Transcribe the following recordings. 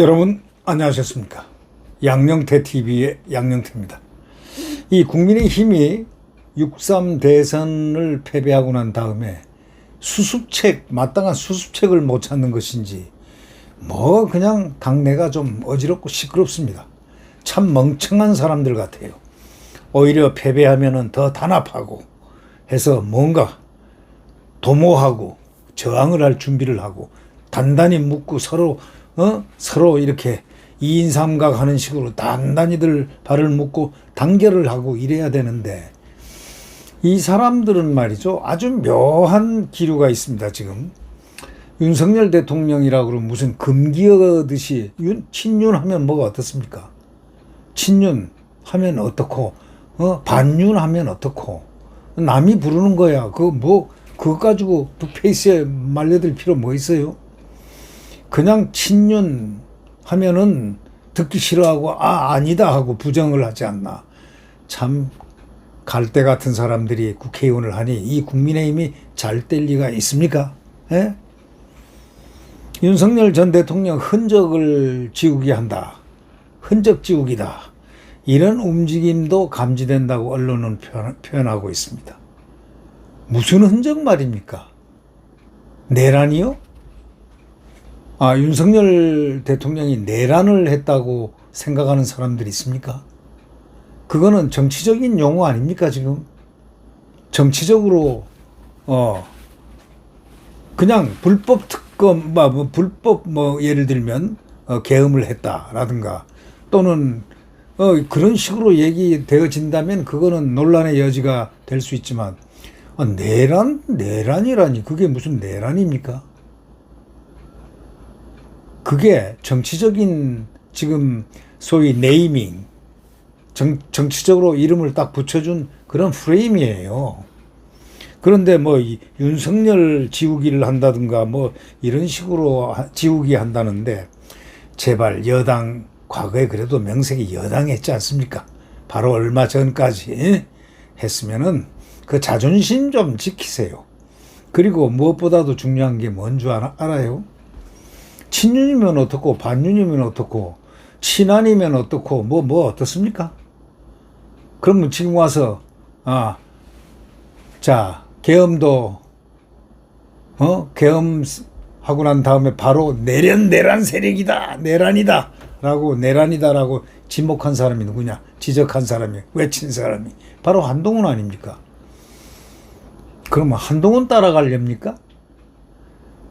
여러분 안녕하셨습니까? 양영태 TV의 양영태입니다. 이 국민의힘이 6.3 대선을 패배하고 난 다음에 수습책 마땅한 수습책을 못 찾는 것인지 뭐 그냥 당내가 좀 어지럽고 시끄럽습니다. 참 멍청한 사람들 같아요. 오히려 패배하면은 더 단합하고 해서 뭔가 도모하고 저항을 할 준비를 하고 단단히 묶고 서로 어? 서로 이렇게 2인 삼각 하는 식으로 단단히들 발을 묶고 단결을 하고 이래야 되는데 이 사람들은 말이죠. 아주 묘한 기류가 있습니다 지금. 윤석열 대통령이라고 그러면 무슨 금기어듯이 윤, 친윤하면 뭐가 어떻습니까? 친윤 하면 어떻고 어? 반윤 하면 어떻고. 남이 부르는 거야. 그 뭐 그거 가지고 페이스에 말려들 필요 뭐 있어요 그냥 친윤 하면은 듣기 싫어하고 아 아니다 하고 부정을 하지 않나 참 갈대 같은 사람들이 국회의원을 하니 이 국민의힘이 잘 될 리가 있습니까? 예? 윤석열 전 대통령 흔적을 지우기 한다. 흔적 지우기다. 이런 움직임도 감지된다고 언론은 표현- 표현하고 있습니다. 무슨 흔적 말입니까? 내란이요? 아, 윤석열 대통령이 내란을 했다고 생각하는 사람들이 있습니까? 그거는 정치적인 용어 아닙니까, 지금? 정치적으로, 어, 그냥 불법 특검, 뭐, 뭐 불법, 뭐, 예를 들면, 어, 계엄을 했다라든가, 또는, 어, 그런 식으로 얘기되어진다면 그거는 논란의 여지가 될 수 있지만, 아, 내란? 내란이라니, 그게 무슨 내란입니까? 그게 정치적인 지금 소위 네이밍 정, 정치적으로 이름을 딱 붙여준 그런 프레임이에요. 그런데 뭐이 윤석열 지우기를 한다든가 뭐 이런 식으로 하- 지우기 한다는데 제발 여당 과거에 그래도 명색이 여당했지 않습니까? 바로 얼마 전까지 예? 했으면은 그 자존심 좀 지키세요. 그리고 무엇보다도 중요한 게 뭔 줄 알아요? 친윤이면 어떻고 반윤이면 어떻고 친한이면 어떻고 뭐뭐 어떻습니까? 그러면 지금 와서 아 자 계엄도 어 계엄 하고 난 다음에 바로 내란 내란 세력이다 내란이다 라고 내란이다라고 지목한 사람이 누구냐 지적한 사람이 외친 사람이 바로 한동훈 아닙니까? 그러면 한동훈 따라가렵니까?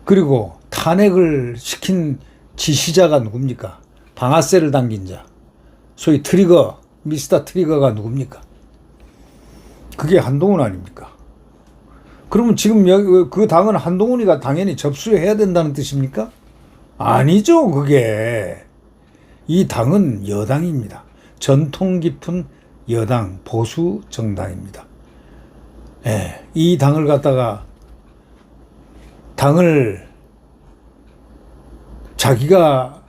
그리고 탄핵을 시킨 지시자가 누굽니까? 방아쇠를 당긴 자. 소위 트리거, 미스터 트리거가 누굽니까? 그게 한동훈 아닙니까? 그러면 지금 여기 그 당은 한동훈이가 당연히 접수해야 된다는 뜻입니까? 아니죠, 그게. 이 당은 여당입니다. 전통 깊은 여당, 보수 정당입니다. 예, 이 당을 갖다가 당을 자기가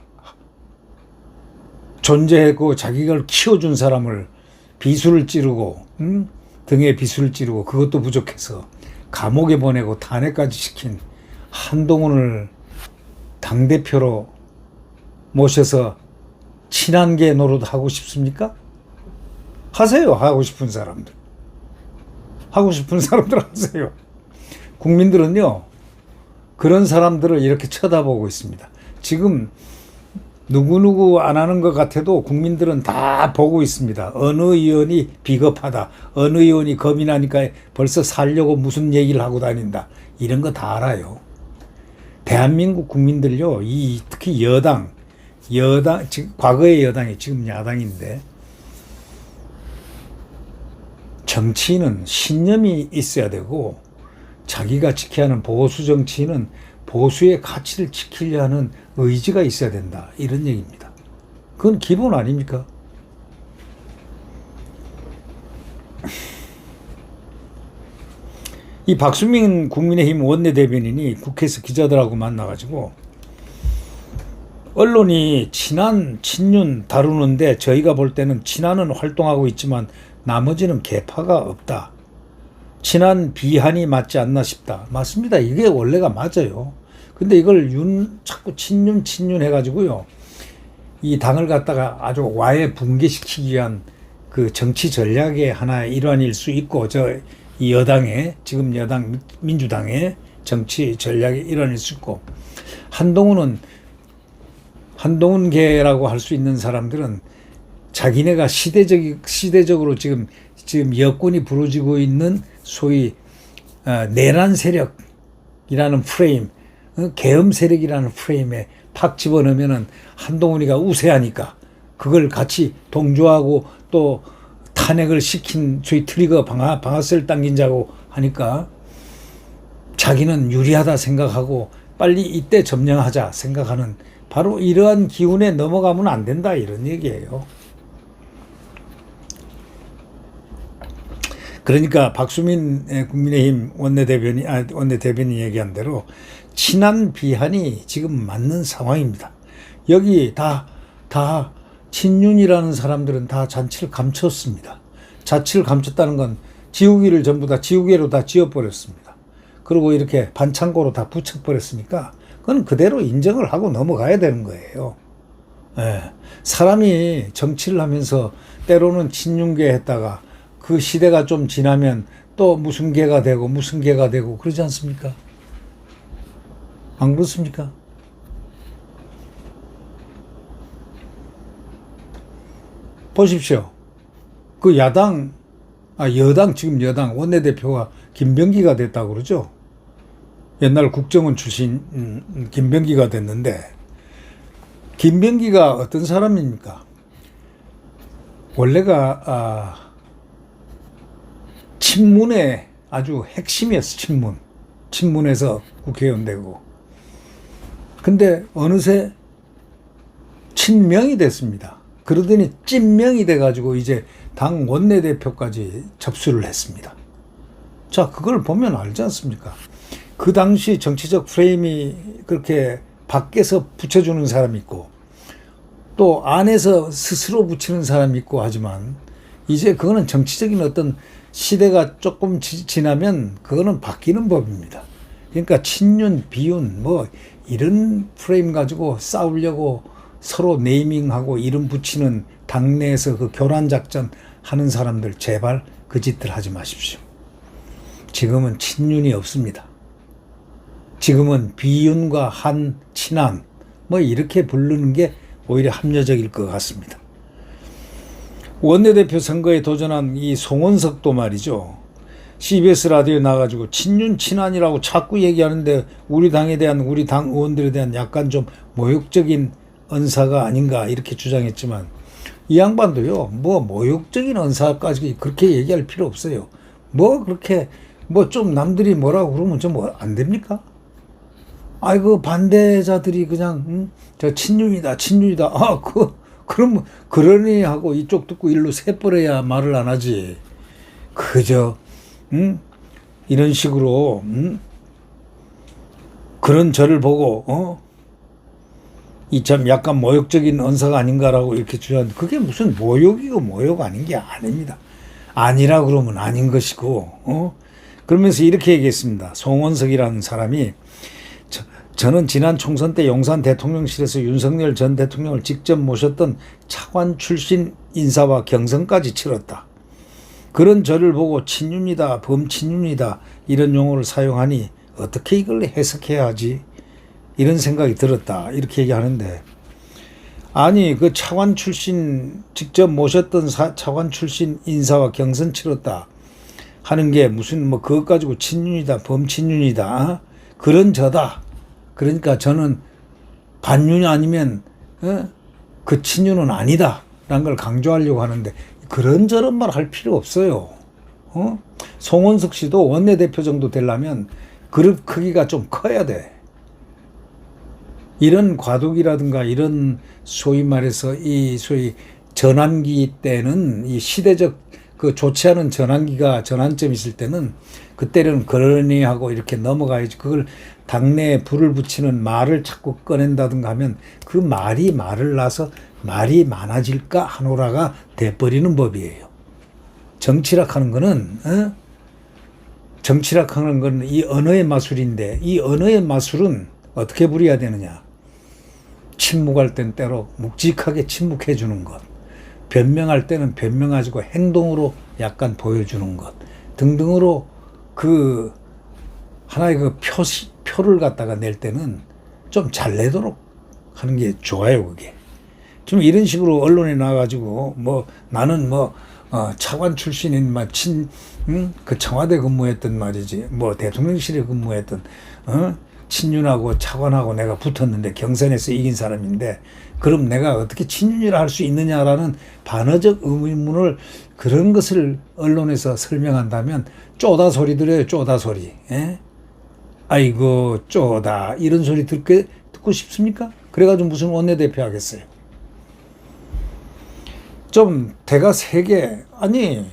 존재했고 자기가 키워준 사람을 비수를 찌르고 음? 등에 비수를 찌르고 그것도 부족해서 감옥에 보내고 탄핵까지 시킨 한동훈을 당대표로 모셔서 친한계 노릇 하고 싶습니까? 하세요 하고 싶은 사람들 하고 싶은 사람들 하세요 국민들은요 그런 사람들을 이렇게 쳐다보고 있습니다. 지금 누구누구 안 하는 것 같아도 국민들은 다 보고 있습니다. 어느 의원이 비겁하다. 어느 의원이 겁이 나니까 벌써 살려고 무슨 얘기를 하고 다닌다. 이런 거 다 알아요. 대한민국 국민들요, 이 특히 여당, 여당, 지금 과거의 여당이 지금 야당인데, 정치인은 신념이 있어야 되고, 자기가 지켜야 하는 보수 정치인은 보수의 가치를 지키려 하는 의지가 있어야 된다. 이런 얘기입니다. 그건 기본 아닙니까? 이 박수민 국민의힘 원내대변인이 국회에서 기자들하고 만나가지고 언론이 친한, 친윤 다루는데 저희가 볼 때는 친한은 활동하고 있지만 나머지는 개파가 없다. 친한 비한이 맞지 않나 싶다. 맞습니다. 이게 원래가 맞아요. 근데 이걸 윤 자꾸 친윤 친윤 해가지고요. 이 당을 갖다가 아주 와해 붕괴시키기 위한 그 정치 전략의 하나의 일환일 수 있고 저 이 여당의 지금 여당 민주당의 정치 전략의 일환일 수 있고 한동훈은 한동훈계라고 할 수 있는 사람들은 자기네가 시대적 시대적으로 지금 지금 여권이 부러지고 있는 소위 어, 내란 세력이라는 프레임, 어, 계엄 세력이라는 프레임에 팍 집어넣으면은 한동훈이가 우세하니까 그걸 같이 동조하고 또 탄핵을 시킨 소위 트리거 방아 방아쇠를 당긴 자고 하니까 자기는 유리하다 생각하고 빨리 이때 점령하자 생각하는 바로 이러한 기운에 넘어가면 안 된다 이런 얘기예요. 그러니까 박수민 예, 국민의힘 원내대변인 아, 원내대변인 얘기한 대로 친한 비한이 지금 맞는 상황입니다. 여기 다 다 친윤이라는 사람들은 다 잔치를 감췄습니다. 자치를 감췄다는 건 지우기를 전부 다 지우개로 다 지워버렸습니다. 그리고 이렇게 반창고로 다 붙여버렸으니까 그건 그대로 인정을 하고 넘어가야 되는 거예요. 예. 사람이 정치를 하면서 때로는 친윤계 했다가 그 시대가 좀 지나면 또 무슨 개가 되고 무슨 개가 되고 그러지 않습니까? 안 그렇습니까? 보십시오. 그 야당, 아, 여당, 지금 여당 원내대표가 김병기가 됐다고 그러죠? 옛날 국정원 출신 음, 김병기가 됐는데, 김병기가 어떤 사람입니까? 원래가, 아, 친문의 아주 핵심이었어, 친문. 친문에서 국회의원 되고. 근데 어느새 친명이 됐습니다. 그러더니 찐명이 돼가지고 이제 당 원내대표까지 접수를 했습니다. 자, 그걸 보면 알지 않습니까? 그 당시 정치적 프레임이 그렇게 밖에서 붙여주는 사람이 있고 또 안에서 스스로 붙이는 사람이 있고 하지만 이제 그거는 정치적인 어떤 시대가 조금 지, 지나면 그거는 바뀌는 법입니다. 그러니까 친윤, 비윤 뭐 이런 프레임 가지고 싸우려고 서로 네이밍하고 이름 붙이는 당내에서 그 교란 작전 하는 사람들 제발 그 짓들 하지 마십시오. 지금은 친윤이 없습니다. 지금은 비윤과 한, 친한 뭐 이렇게 부르는 게 오히려 합리적일 것 같습니다. 원내대표 선거에 도전한 이 송원석도 말이죠. CBS 라디오에 나가지고 친윤 친한이라고 자꾸 얘기하는데 우리 당에 대한 우리 당 의원들에 대한 약간 좀 모욕적인 언사가 아닌가 이렇게 주장했지만 이 양반도요 뭐 모욕적인 언사까지 그렇게 얘기할 필요 없어요. 뭐 그렇게 뭐 좀 남들이 뭐라고 그러면 좀 안 됩니까? 아이고 반대자들이 그냥 음, 저 친윤이다 친윤이다 아 그 그럼 그러니 하고 이쪽 듣고 일로 새버려야 말을 안 하지. 그저 음? 이런 식으로 음? 그런 저를 보고 어? 이 참 약간 모욕적인 언사가 아닌가라고 이렇게 주장하는데 그게 무슨 모욕이고 모욕 아닌 게 아닙니다. 아니라 그러면 아닌 것이고 어? 그러면서 이렇게 얘기했습니다. 송원석이라는 사람이 저 는 지난 총선 때 용산 대통령실에서 윤석열 전 대통령을 직접 모셨던 차관 출신 인사와 경선까지 치렀다. 그런 저를 보고 친윤이다, 범친윤이다 이런 용어를 사용하니 어떻게 이걸 해석해야 하지? 이런 생각이 들었다. 이렇게 얘기하는데 아니 그 차관 출신 직접 모셨던 사, 차관 출신 인사와 경선 치렀다 하는 게 무슨 뭐 그것 가지고 친윤이다, 범친윤이다 그런 저다. 그러니까 저는 반윤이 아니면 어? 그 친윤은 아니다라는 걸 강조하려고 하는데 그런저런 말 할 필요 없어요. 어? 송원석 씨도 원내대표 정도 되려면 그룹 크기가 좀 커야 돼. 이런 과도기라든가 이런 소위 말해서 이 소위 전환기 때는 이 시대적 그 좋지 않은 전환기가 전환점 있을 때는 그때는 그러니 하고 이렇게 넘어가야지 그걸 당내에 불을 붙이는 말을 자꾸 꺼낸다든가 하면 그 말이 말을 낳아서 말이 많아질까 하노라가 돼버리는 법이에요. 정치락 하는 거는 어? 정치락 하는 거는 이 언어의 마술인데 이 언어의 마술은 어떻게 부려야 되느냐. 침묵할 땐 때로 묵직하게 침묵해 주는 것. 변명할 때는 변명하지고 행동으로 약간 보여주는 것 등등으로 그 하나의 그 표시, 표를 갖다가 낼 때는 좀 잘 내도록 하는 게 좋아요, 그게. 좀 이런 식으로 언론에 나와가지고 뭐 나는 뭐 어, 차관 출신인 마친 응? 그 청와대 근무했던 말이지 뭐 대통령실에 근무했던 어? 친윤하고 차관하고 내가 붙었는데 경선에서 이긴 사람인데 그럼 내가 어떻게 친윤이라 할 수 있느냐라는 반어적 의문을 그런 것을 언론에서 설명한다면 쪼다 소리 들어요 쪼다 소리 예? 아이고 쪼다 이런 소리 듣게 듣고 싶습니까? 그래가지고 무슨 원내대표 하겠어요? 좀 대가 세게 아니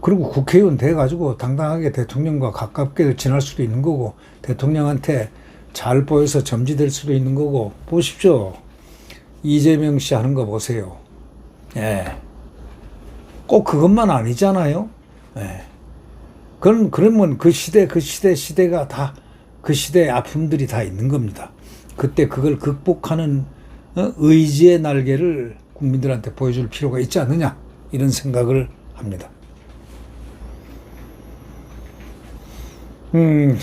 그리고 국회의원 돼가지고 당당하게 대통령과 가깝게 지날 수도 있는 거고 대통령한테 잘 보여서 점지될 수도 있는 거고 보십시오 이재명 씨 하는 거 보세요 예. 꼭 그것만 아니잖아요 예. 그런 그러면 그 시대 그 시대 시대가 다 그 시대의 아픔들이 다 있는 겁니다 그때 그걸 극복하는 어? 의지의 날개를 국민들한테 보여줄 필요가 있지 않느냐 이런 생각을 합니다. 음,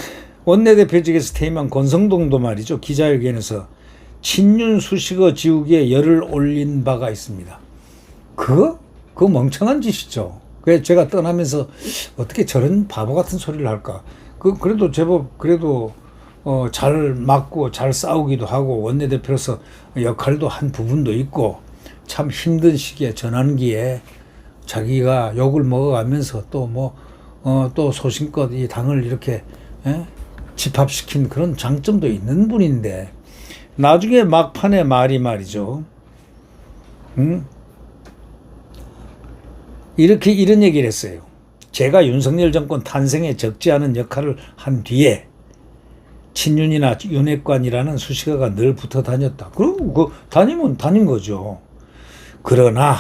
원내대표직에서 퇴임한 권성동도 말이죠 기자회견에서 친윤 수식어 지우기에 열을 올린 바가 있습니다. 그거 그 멍청한 짓이죠. 그래 제가 떠나면서 어떻게 저런 바보 같은 소리를 할까? 그 그래도 제법 그래도 어, 잘 맞고 잘 싸우기도 하고 원내대표로서 역할도 한 부분도 있고 참 힘든 시기에 전환기에 자기가 욕을 먹어가면서 또 뭐, 어, 또 소신껏 이 당을 이렇게, 예? 집합시킨 그런 장점도 있는 분인데, 나중에 막판에 말이 말이죠. 음? 이렇게 이런 얘기를 했어요. 제가 윤석열 정권 탄생에 적지 않은 역할을 한 뒤에 친윤이나 윤핵관이라는 수식어가 늘 붙어 다녔다. 그리고 그 다니면 다닌 거죠. 그러나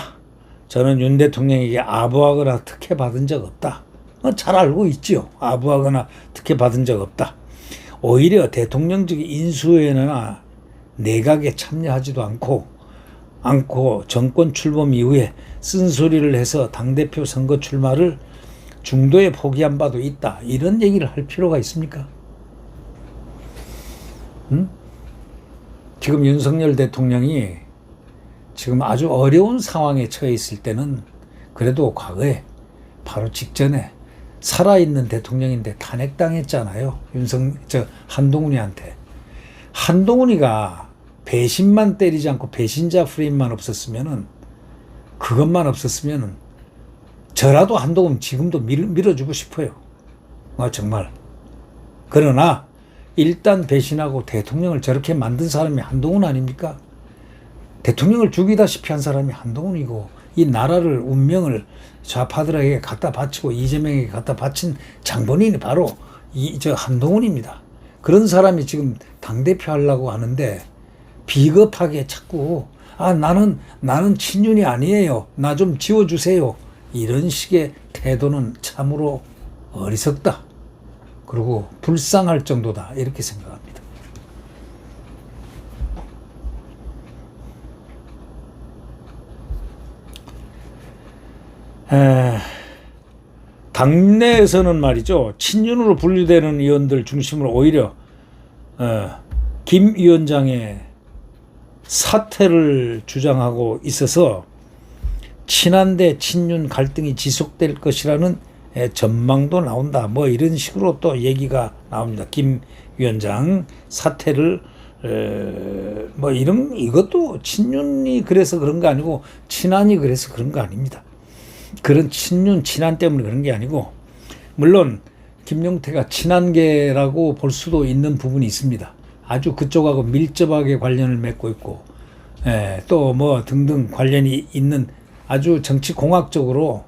저는 윤 대통령에게 아부하거나 특혜 받은 적 없다. 어, 잘 알고 있지요. 아부하거나 특혜 받은 적 없다. 오히려 대통령직 인수에나 내각에 참여하지도 않고 않고 정권 출범 이후에 쓴소리를 해서 당대표 선거 출마를 중도에 포기한 바도 있다. 이런 얘기를 할 필요가 있습니까? 음? 지금 윤석열 대통령이 지금 아주 어려운 상황에 처해 있을 때는 그래도 과거에 바로 직전에 살아있는 대통령인데 탄핵당했잖아요. 윤석, 저, 한동훈이한테. 한동훈이가 배신만 때리지 않고 배신자 프레임만 없었으면은, 그것만 없었으면은, 저라도 한동훈 지금도 밀, 밀어주고 싶어요. 어, 정말. 그러나, 일단 배신하고 대통령을 저렇게 만든 사람이 한동훈 아닙니까? 대통령을 죽이다시피 한 사람이 한동훈이고 이 나라를 운명을 좌파들에게 갖다 바치고 이재명에게 갖다 바친 장본인이 바로 이 저 한동훈입니다. 그런 사람이 지금 당 대표 하려고 하는데 비겁하게 자꾸 아 나는 나는 친윤이 아니에요. 나 좀 지워 주세요. 이런 식의 태도는 참으로 어리석다. 그리고 불쌍할 정도다. 이렇게 생각합니다. 에, 당내에서는 말이죠. 친윤으로 분류되는 의원들 중심으로 오히려 어, 김 위원장의 사퇴를 주장하고 있어서 친한데 친윤 갈등이 지속될 것이라는 전망도 나온다. 뭐 이런 식으로 또 얘기가 나옵니다. 김 위원장 사퇴를 뭐 이런 이것도 친윤이 그래서 그런 거 아니고 친한이 그래서 그런 거 아닙니다. 그런 친윤 친한 때문에 그런 게 아니고 물론 김용태가 친한계라고 볼 수도 있는 부분이 있습니다. 아주 그쪽하고 밀접하게 관련을 맺고 있고 예, 또 뭐 등등 관련이 있는 아주 정치 공학적으로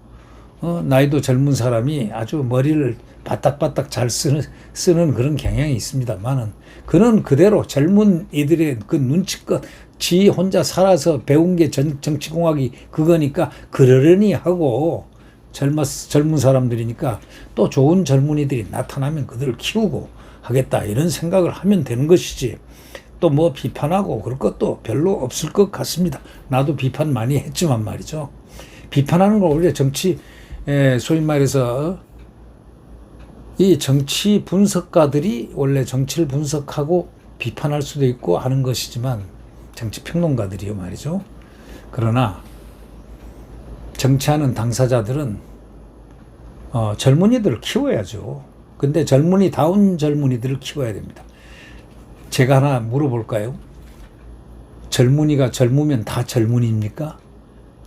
어, 나이도 젊은 사람이 아주 머리를 바닥바닥 잘 쓰는, 쓰는 그런 경향이 있습니다만은 그는 그대로 젊은 이들의 그 눈치껏 지 혼자 살아서 배운 게 전, 정치공학이 그거니까 그러려니 하고 젊었, 젊은 사람들이니까 또 좋은 젊은이들이 나타나면 그들을 키우고 하겠다 이런 생각을 하면 되는 것이지 또 뭐 비판하고 그럴 것도 별로 없을 것 같습니다. 나도 비판 많이 했지만 말이죠. 비판하는 걸 오히려 정치 에, 소위 말해서 이 정치 분석가들이 원래 정치를 분석하고 비판할 수도 있고 하는 것이지만 정치 평론가들이요 말이죠. 그러나 정치하는 당사자들은 어, 젊은이들을 키워야죠. 근데 젊은이 다운 젊은이들을 키워야 됩니다. 제가 하나 물어볼까요? 젊은이가 젊으면 다 젊은이입니까?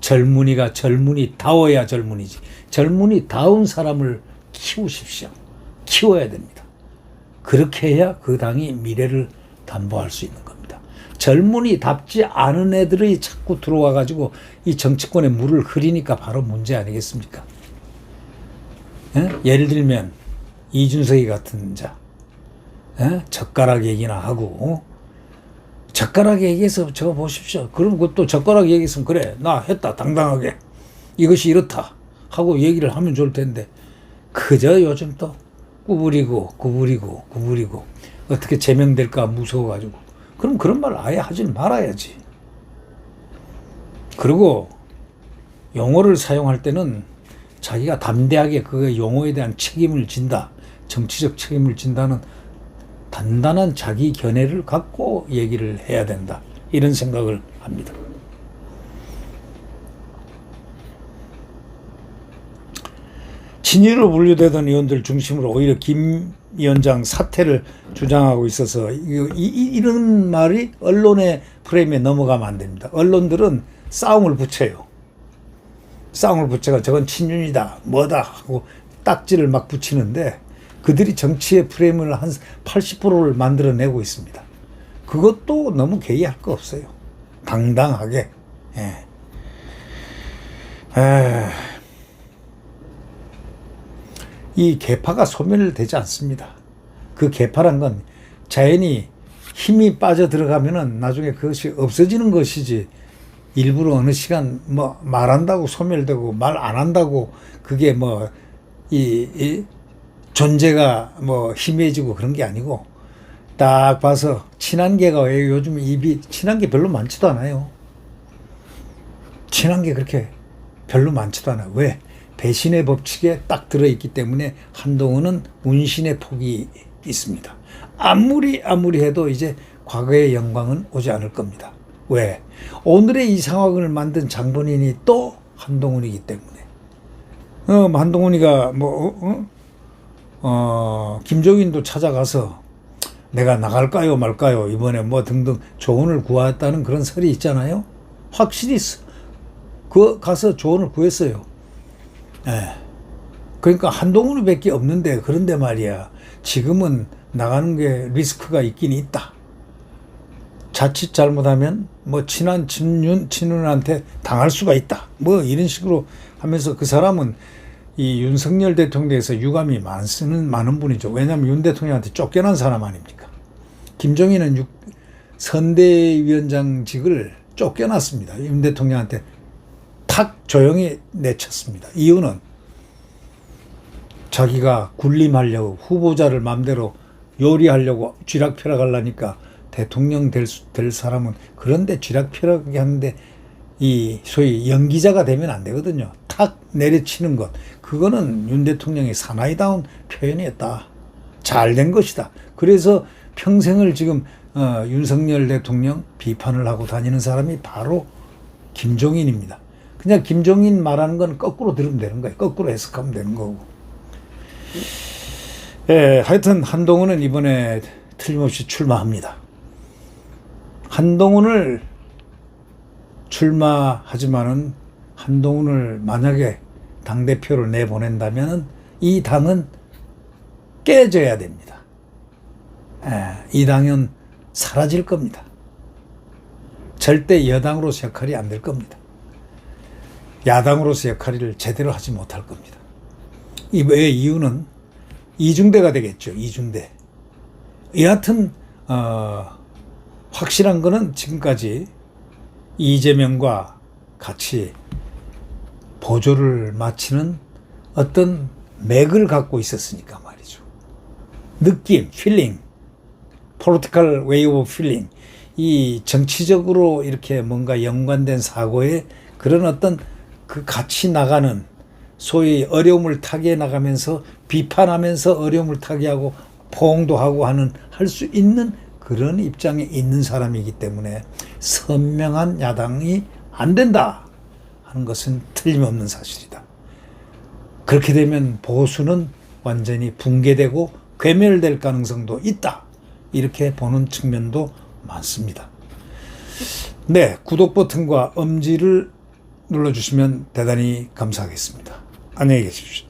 젊은이가 젊은이 다워야 젊은이지. 젊은이 다운 사람을 키우십시오. 키워야 됩니다. 그렇게 해야 그 당이 미래를 담보할 수 있는 겁니다. 젊은이답지 않은 애들이 자꾸 들어와 가지고 이 정치권에 물을 흐리니까 바로 문제 아니겠습니까? 예? 예를 들면 이준석이 같은 자 예? 젓가락 얘기나 하고 어? 젓가락 얘기해서 저 보십시오. 그럼 그것도 젓가락 얘기했으면 그래 나 했다 당당하게 이것이 이렇다 하고 얘기를 하면 좋을 텐데 그저 요즘 또 구부리고 구부리고 구부리고 어떻게 제명될까 무서워가지고 그럼 그런 말 아예 하지 말아야지. 그리고 용어를 사용할 때는 자기가 담대하게 그 용어에 대한 책임을 진다. 정치적 책임을 진다는 단단한 자기 견해를 갖고 얘기를 해야 된다. 이런 생각을 합니다. 친일로 분류되던 의원들 중심으로 오히려 김 위원장 사퇴를 주장하고 있어서 이, 이, 이런 말이 언론의 프레임에 넘어가면 안 됩니다. 언론들은 싸움을 붙여요. 싸움을 붙여가 저건 친윤이다, 뭐다 하고 딱지를 막 붙이는데 그들이 정치의 프레임을 한 80%를 만들어내고 있습니다. 그것도 너무 개의할 거 없어요. 당당하게. 예. 에... 이 개파가 소멸되지 않습니다. 그 개파란 건 자연히 힘이 빠져 들어가면은 나중에 그것이 없어지는 것이지 일부러 어느 시간 뭐 말한다고 소멸되고 말 안 한다고 그게 뭐이 이 존재가 뭐 희미해지고 그런 게 아니고 딱 봐서 친한계가 왜 요즘 입이 친한 게 별로 많지도 않아요. 친한 게 그렇게 별로 많지도 않아요. 왜? 배신의 법칙에 딱 들어있기 때문에 한동훈은 운신의 폭이 있습니다. 아무리 아무리 해도 이제 과거의 영광은 오지 않을 겁니다. 왜? 오늘의 이 상황을 만든 장본인이 또 한동훈이기 때문에. 어, 한동훈이가 뭐, 어, 어? 어, 김종인도 찾아가서 내가 나갈까요 말까요 이번에 뭐 등등 조언을 구했다는 그런 설이 있잖아요. 확실히 그 가서 조언을 구했어요. 예. 그러니까 한동훈이밖에 없는데 그런데 말이야. 지금은 나가는 게 리스크가 있긴 있다. 자칫 잘못하면 뭐 친한 친윤 친윤한테 당할 수가 있다. 뭐 이런 식으로 하면서 그 사람은 이 윤석열 대통령에서 유감이 많은 많은 분이죠. 왜냐하면 윤 대통령한테 쫓겨난 사람 아닙니까? 김정희는 육, 선대위원장직을 쫓겨났습니다. 윤 대통령한테 탁 조용히 내쳤습니다. 이유는 자기가 군림하려고 후보자를 맘대로 요리하려고 쥐락펴락 하려니까 대통령 될, 될 사람은 그런데 쥐락펴락하게 하는데 이 소위 연기자가 되면 안 되거든요. 탁 내려치는 것. 그거는 윤 대통령의 사나이다운 표현이었다. 잘 된 것이다. 그래서 평생을 지금 어, 윤석열 대통령 비판을 하고 다니는 사람이 바로 김종인입니다. 그냥 김종인 말하는 건 거꾸로 들으면 되는 거예요. 거꾸로 해석하면 되는 거고. 예, 하여튼 한동훈은 이번에 틀림없이 출마합니다. 한동훈을 출마하지만은 한동훈을 만약에 당 대표를 내보낸다면 이 당은 깨져야 됩니다. 예, 이 당은 사라질 겁니다. 절대 여당으로서 역할이 안 될 겁니다. 야당으로서 역할을 제대로 하지 못할 겁니다. 이의 이유는 이중대가 되겠죠. 이중대. 여하튼 어, 확실한 거는 지금까지 이재명과 같이 보조를 마치는 어떤 맥을 갖고 있었으니까 말이죠. 느낌, 필링, political way of feeling 이 정치적으로 이렇게 뭔가 연관된 사고에 그런 어떤 그 같이 나가는 소위 어려움을 타개해 나가면서 비판하면서 어려움을 타개하고 포옹도 하고 하는 할 수 있는 그런 입장에 있는 사람이기 때문에 선명한 야당이 안 된다 하는 것은 틀림없는 사실이다. 그렇게 되면 보수는 완전히 붕괴되고 괴멸될 가능성도 있다. 이렇게 보는 측면도 많습니다. 네, 구독 버튼과 엄지를 눌러주시면 대단히 감사하겠습니다. 안녕히 계십시오.